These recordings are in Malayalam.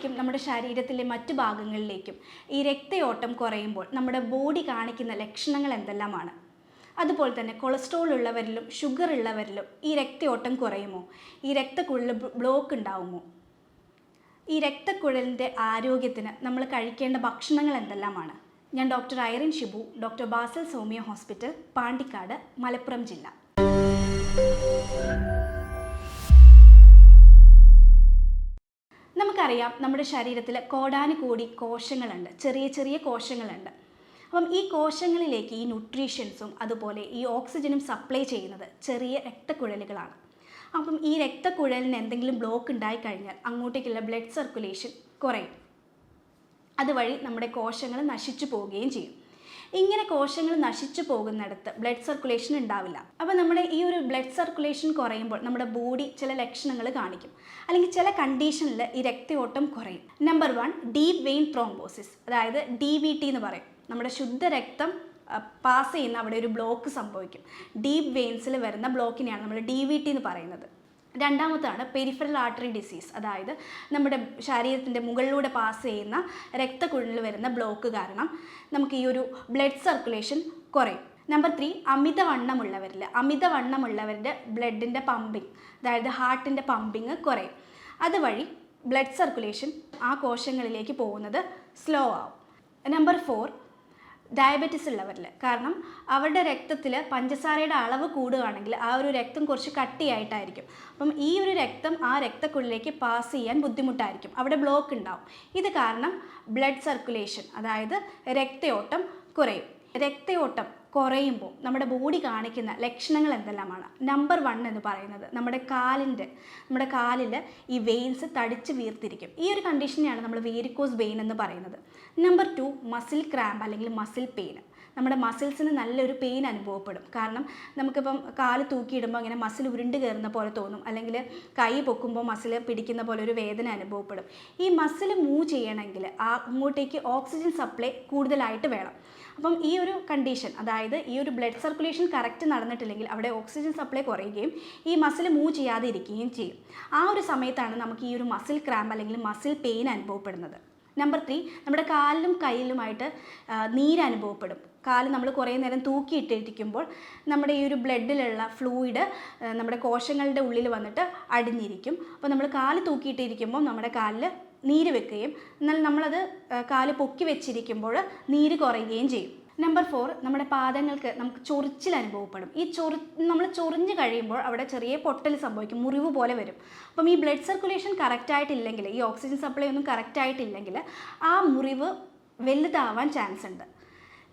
മനസ്സിലേക്കും നമ്മുടെ ശരീരത്തിലെ മറ്റു ഭാഗങ്ങളിലേക്കും ഈ രക്തയോട്ടം കുറയുമ്പോൾ നമ്മുടെ ബോഡി കാണിക്കുന്ന ലക്ഷണങ്ങൾ എന്തെല്ലാമാണ്? അതുപോലെ തന്നെ കൊളസ്ട്രോൾ ഉള്ളവരിലും ഷുഗർ ഉള്ളവരിലും ഈ രക്തയോട്ടം കുറയുമോ? ഈ രക്തക്കുഴലിൽ ബ്ലോക്ക് ഉണ്ടാവുമോ? ഈ രക്തക്കുഴലിന്റെ ആരോഗ്യത്തിന് നമ്മൾ കഴിക്കേണ്ട ഭക്ഷണങ്ങൾ എന്തെല്ലാമാണ്? ഞാൻ doctor Irene Shibu doctor Basil Soumya hospital Pandikkad Malappuram ജില്ല. നമുക്കറിയാം നമ്മുടെ ശരീരത്തിൽ കോടാനുകോടി കോശങ്ങളുണ്ട്. ചെറിയ ചെറിയ കോശങ്ങളുണ്ട്. അപ്പം ഈ കോശങ്ങളിലേക്ക് ഈ ന്യൂട്രീഷ്യൻസും അതുപോലെ ഈ ഓക്സിജനും സപ്ലൈ ചെയ്യുന്നത് ചെറിയ രക്തക്കുഴലുകളാണ്. അപ്പം ഈ രക്തക്കുഴലിന് എന്തെങ്കിലും ബ്ലോക്ക് ഉണ്ടായിക്കഴിഞ്ഞാൽ അങ്ങോട്ടേക്കുള്ള ബ്ലഡ് സർക്കുലേഷൻ കുറയും. അതുവഴി നമ്മുടെ കോശങ്ങൾ നശിച്ചു പോവുകയും ചെയ്യും. ഇങ്ങനെ കോശങ്ങൾ നശിച്ചു പോകുന്നിടത്ത് ബ്ലഡ് സർക്കുലേഷൻ ഉണ്ടാവില്ല. അപ്പോൾ നമ്മുടെ ഈ ഒരു ബ്ലഡ് സർക്കുലേഷൻ കുറയുമ്പോൾ നമ്മുടെ ബോഡി ചില ലക്ഷണങ്ങൾ കാണിക്കും. അല്ലെങ്കിൽ ചില കണ്ടീഷനിൽ ഈ രക്തയോട്ടം കുറയും. Number one deep vein thrombosis അതായത് ഡി ബി ടി എന്ന് പറയും. നമ്മുടെ ശുദ്ധ രക്തം പാസ് ചെയ്യുന്ന അവിടെ ഒരു ബ്ലോക്ക് സംഭവിക്കും. ഡീപ് വെയിൻസിൽ വരുന്ന ബ്ലോക്കിനെയാണ് നമ്മൾ ഡി വി ടി എന്ന് പറയുന്നത്. രണ്ടാമത്താണ് പെരിഫറൽ ആർട്ടറി ഡിസീസ് അതായത് നമ്മുടെ ശരീരത്തിന്റെ മുകളിലൂടെ പാസ് ചെയ്യുന്ന രക്തക്കുഴലിൽ വരുന്ന ബ്ലോക്ക് കാരണം നമുക്ക് ഈ ഒരു ബ്ലഡ് സർക്കുലേഷൻ കുറയും. നമ്പർ ത്രീ അമിതവണ്ണമുള്ളവരിൽ അമിതവണ്ണമുള്ളവരുടെ ബ്ലഡിന്റെ പമ്പിങ് അതായത് ഹാർട്ടിന്റെ പമ്പിങ് കുറയും. അതുവഴി ബ്ലഡ് സർക്കുലേഷൻ ആ കോശങ്ങളിലേക്ക് പോകുന്നത് സ്ലോ ആവും. നമ്പർ ഫോർ ഡയബറ്റിസ് ഉള്ളവരിൽ കാരണം അവരുടെ രക്തത്തിൽ പഞ്ചസാരയുടെ അളവ് കൂടുകയാണെങ്കിൽ ആ ഒരു രക്തം കുറച്ച് കട്ടിയായിട്ടായിരിക്കും. അപ്പം ഈ ഒരു രക്തം ആ രക്തക്കുള്ളിലേക്ക് പാസ് ചെയ്യാൻ ബുദ്ധിമുട്ടായിരിക്കും. അവിടെ ബ്ലോക്ക് ഉണ്ടാവും. ഇത് കാരണം ബ്ലഡ് സർക്കുലേഷൻ അതായത് രക്തയോട്ടം കുറയും. രക്തയോട്ടം കുറയുമ്പോൾ നമ്മുടെ ബോഡി കാണിക്കുന്ന ലക്ഷണങ്ങൾ എന്തെല്ലാമാണ്? നമ്പർ വൺ എന്ന് പറയുന്നത് നമ്മുടെ കാലിന്റെ നമ്മുടെ കാലിൽ ഈ വെയിൻസ് തടിച്ച് വീർത്തിരിക്കും. ഈ ഒരു കണ്ടീഷനെയാണ് നമ്മൾ വേരിക്കോസ് വെയിൻ എന്ന് പറയുന്നത്. നമ്പർ ടു മസിൽ ക്രാമ്പ് അല്ലെങ്കിൽ മസിൽ പെയിൻ നമ്മുടെ മസിൽസിന് നല്ലൊരു പെയിൻ അനുഭവപ്പെടും. കാരണം നമുക്കിപ്പം കാൽ തൂക്കിയിടുമ്പോൾ അങ്ങനെ മസിൽ ഉരുണ്ട് കയറുന്ന പോലെ തോന്നും. അല്ലെങ്കിൽ കൈ പൊക്കുമ്പോൾ മസിൽ പിടിക്കുന്ന പോലെ ഒരു വേദന അനുഭവപ്പെടും. ഈ മസിൽ മൂവ് ചെയ്യണമെങ്കിൽ ആ അങ്ങോട്ടേക്ക് ഓക്സിജൻ സപ്ലൈ കൂടുതലായിട്ട് വേണം. അപ്പം ഈ ഒരു കണ്ടീഷൻ അതായത് ഈ ഒരു ബ്ലഡ് സർക്കുലേഷൻ കറക്റ്റ് നടന്നിട്ടില്ലെങ്കിൽ അവിടെ ഓക്സിജൻ സപ്ലൈ കുറയുകയും ഈ മസിൽ മൂവ് ചെയ്യാതെ ഇരിക്കുകയും ചെയ്യും. ആ ഒരു സമയത്താണ് നമുക്ക് ഈ ഒരു മസിൽ ക്രാമ്പ് അല്ലെങ്കിൽ മസിൽ പെയിൻ അനുഭവപ്പെടുന്നത്. നമ്പർ ത്രീ നമ്മുടെ കാലിലും കയ്യിലുമായിട്ട് നീര് അനുഭവപ്പെടും. കാൽ നമ്മൾ കുറേ നേരം തൂക്കിയിട്ടിരിക്കുമ്പോൾ നമ്മുടെ ഈ ഒരു ബ്ലഡിലുള്ള ഫ്ലൂയിഡ് നമ്മുടെ കോശങ്ങളുടെ ഉള്ളിൽ വന്നിട്ട് അടിഞ്ഞിരിക്കും. അപ്പോൾ നമ്മൾ കാൽ തൂക്കിയിട്ടിരിക്കുമ്പോൾ നമ്മുടെ കാലിൽ നീര് വെക്കുകയും എന്നാൽ നമ്മളത് കാൽ പൊക്കി വെച്ചിരിക്കുമ്പോൾ നീര് കുറയുകയും ചെയ്യും. നമ്പർ ഫോർ നമ്മുടെ പാദങ്ങൾക്ക് നമുക്ക് ചൊറിച്ചിൽ അനുഭവപ്പെടും. ഈ ചൊറി നമ്മൾ ചൊറിഞ്ഞ് കഴിയുമ്പോൾ അവിടെ ചെറിയ പൊട്ടൽ സംഭവിക്കും മുറിവ് പോലെ വരും. അപ്പം ഈ ബ്ലഡ് സർക്കുലേഷൻ കറക്റ്റായിട്ടില്ലെങ്കിൽ ഈ ഓക്സിജൻ സപ്ലൈ ഒന്നും കറക്റ്റായിട്ടില്ലെങ്കിൽ ആ മുറിവ് വലുതാവാൻ ചാൻസ് ഉണ്ട്.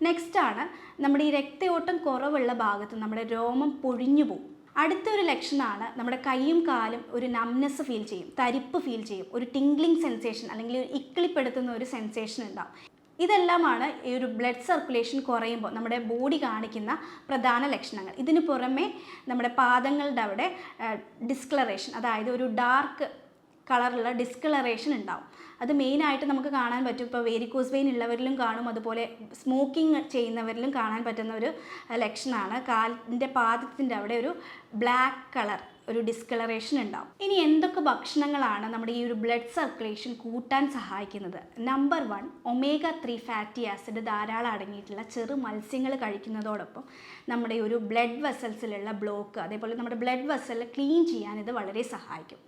നെക്സ്റ്റ് ആണ് നമ്മുടെ ഈ രക്തയോട്ടം കുറവുള്ള ഭാഗത്ത് നമ്മുടെ രോമം പൊഴിഞ്ഞു പോകും അടുത്തൊരു ലക്ഷണമാണ് നമ്മുടെ കൈയും കാലും ഒരു നംനെസ് ഫീൽ ചെയ്യും തരിപ്പ് ഫീൽ ചെയ്യും ഒരു ടിംഗ്ലിംഗ് സെൻസേഷൻ അല്ലെങ്കിൽ ഒരു ഇക്കിളിപ്പെടുത്തുന്ന ഒരു സെൻസേഷൻ ഉണ്ടാവും. ഇതെല്ലാമാണ് ഈ ഒരു ബ്ലഡ് സർക്കുലേഷൻ കുറയുമ്പോൾ നമ്മുടെ ബോഡി കാണിക്കുന്ന പ്രധാന ലക്ഷണങ്ങൾ. ഇതിന് പുറമെ നമ്മുടെ പാദങ്ങളുടെ അവിടെ ഡിസ്ക്ലറേഷൻ അതായത് ഒരു ഡാർക്ക് കളറുള്ള ഡിസ്കളറേഷൻ ഉണ്ടാവും. അത് മെയിനായിട്ട് നമുക്ക് കാണാൻ പറ്റും. ഇപ്പോൾ വേരിക്കോസ് വെയിൻ ഉള്ളവരിലും കാണും. അതുപോലെ സ്മോക്കിംഗ് ചെയ്യുന്നവരിലും കാണാൻ പറ്റുന്ന ഒരു ലക്ഷണമാണ്. കാലിന്റെ പാദത്തിന്റെ അവിടെ ഒരു ബ്ലാക്ക് കളർ ഒരു ഡിസ്കളറേഷൻ ഉണ്ടാവും. ഇനി എന്തൊക്കെ ഭക്ഷണങ്ങളാണ് നമ്മുടെ ഈ ഒരു ബ്ലഡ് സർക്കുലേഷൻ കൂട്ടാൻ സഹായിക്കുന്നത്? Number one omega three fatty acid ധാരാളം അടങ്ങിയിട്ടുള്ള ചെറു മത്സ്യങ്ങൾ കഴിക്കുന്നതോടൊപ്പം നമ്മുടെ ഒരു ബ്ലഡ് വെസൽസിലുള്ള ബ്ലോക്ക് അതേപോലെ നമ്മുടെ ബ്ലഡ് വെസൽ ക്ലീൻ ചെയ്യാൻ ഇത് വളരെ സഹായിക്കും.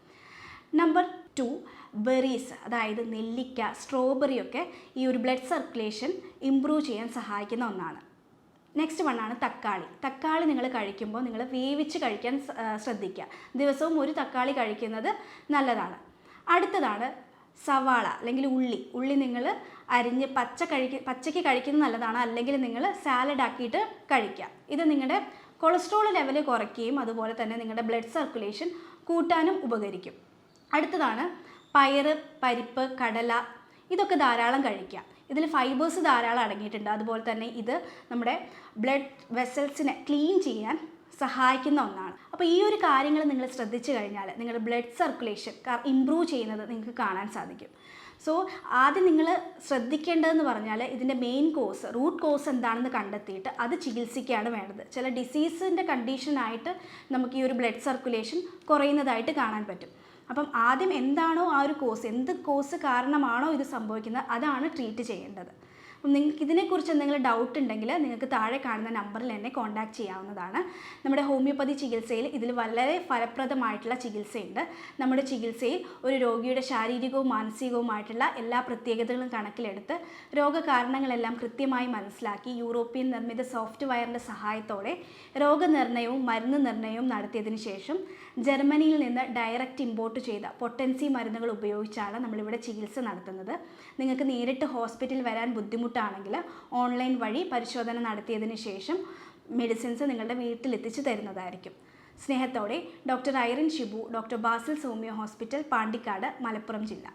നമ്പർ ടു ബെറീസ് അതായത് നെല്ലിക്ക സ്ട്രോബെറി ഒക്കെ ഈ ഒരു ബ്ലഡ് സർക്കുലേഷൻ ഇമ്പ്രൂവ് ചെയ്യാൻ സഹായിക്കുന്ന ഒന്നാണ്. നെക്സ്റ്റ് വണ്ണാണ് തക്കാളി. തക്കാളി നിങ്ങൾ കഴിക്കുമ്പോൾ നിങ്ങൾ വേവിച്ച് കഴിക്കാൻ ശ്രദ്ധിക്കുക. ദിവസവും ഒരു തക്കാളി കഴിക്കുന്നത് നല്ലതാണ്. അടുത്തതാണ് സവാള അല്ലെങ്കിൽ ഉള്ളി. ഉള്ളി നിങ്ങൾ അരിഞ്ഞ് പച്ച കഴിക്ക പച്ചയ്ക്ക് കഴിക്കുന്നത് നല്ലതാണ്. അല്ലെങ്കിൽ നിങ്ങൾ സാലഡ് ആക്കിയിട്ട് കഴിക്കുക. ഇത് നിങ്ങളുടെ കൊളസ്ട്രോൾ ലെവൽ കുറയ്ക്കുകയും അതുപോലെ തന്നെ നിങ്ങളുടെ ബ്ലഡ് സർക്കുലേഷൻ കൂട്ടാനും ഉപകരിക്കും. അടുത്തതാണ് പയറ് പരിപ്പ് കടല ഇതൊക്കെ ധാരാളം കഴിക്കുക ഇതിൽ ഫൈബേഴ്സ് ധാരാളം അടങ്ങിയിട്ടുണ്ട്. അതുപോലെ തന്നെ ഇത് നമ്മുടെ ബ്ലഡ് വെസൽസിനെ ക്ലീൻ ചെയ്യാൻ സഹായിക്കുന്ന ഒന്നാണ്. അപ്പോൾ ഈ ഒരു കാര്യങ്ങൾ നിങ്ങൾ ശ്രദ്ധിച്ചു കഴിഞ്ഞാൽ നിങ്ങളുടെ ബ്ലഡ് സർക്കുലേഷൻ ഇമ്പ്രൂവ് ചെയ്യുന്നത് നിങ്ങൾക്ക് കാണാൻ സാധിക്കും. സോ ആദ്യം നിങ്ങൾ ശ്രദ്ധിക്കേണ്ടതെന്ന് പറഞ്ഞാൽ ഇതിന്റെ മെയിൻ കോസ് റൂട്ട് കോസ് എന്താണെന്ന് കണ്ടെത്തിയിട്ട് അത് ചികിത്സിക്കുകയാണ് വേണ്ടത്. ചില ഡിസീസിന്റെ കണ്ടീഷനായിട്ട് നമുക്ക് ഈ ഒരു ബ്ലഡ് സർക്കുലേഷൻ കുറയുന്നതായിട്ട് കാണാൻ പറ്റും. അപ്പം ആദ്യം എന്താണോ ആ ഒരു കോസ് എന്ത് കോസ് കാരണമാണോ ഇത് സംഭവിക്കുന്നത് അതാണ് ട്രീറ്റ് ചെയ്യേണ്ടത്. അപ്പം നിങ്ങൾക്ക് ഇതിനെക്കുറിച്ച് എന്തെങ്കിലും ഡൗട്ട് ഉണ്ടെങ്കിൽ നിങ്ങൾക്ക് താഴെ കാണുന്ന നമ്പറിൽ എന്നെ കോൺടാക്ട് ചെയ്യാവുന്നതാണ്. നമ്മുടെ ഹോമിയോപ്പതി ചികിത്സയിൽ ഇതിൽ വളരെ ഫലപ്രദമായിട്ടുള്ള ചികിത്സയുണ്ട്. നമ്മുടെ ചികിത്സയിൽ ഒരു രോഗിയുടെ ശാരീരികവും മാനസികവുമായിട്ടുള്ള എല്ലാ പ്രത്യേകതകളും കണക്കിലെടുത്ത് രോഗകാരണങ്ങളെല്ലാം കൃത്യമായി മനസ്സിലാക്കി യൂറോപ്യൻ നിർമ്മിത സോഫ്റ്റ്വെയറിന്റെ സഹായത്തോടെ രോഗനിർണയവും മരുന്ന് നിർണയവും നടത്തിയതിനു ശേഷം ജർമ്മനിയിൽ നിന്ന് ഡയറക്റ്റ് ഇമ്പോർട്ട് ചെയ്ത പൊട്ടൻസി മരുന്നുകൾ ഉപയോഗിച്ചാണ് നമ്മളിവിടെ ചികിത്സ നടത്തുന്നത്. നിങ്ങൾക്ക് നേരിട്ട് ഹോസ്പിറ്റലിൽ വരാൻ ബുദ്ധിമുട്ടാണെങ്കിൽ ഓൺലൈൻ വഴി പരിശോധന നടത്തിയതിന് ശേഷം മെഡിസിൻസ് നിങ്ങളുടെ വീട്ടിലെത്തിച്ചു തരുന്നതായിരിക്കും. സ്നേഹത്തോടെ doctor Irene Shibu doctor Basil Soumya hospital Pandikkad Malappuram ജില്ല.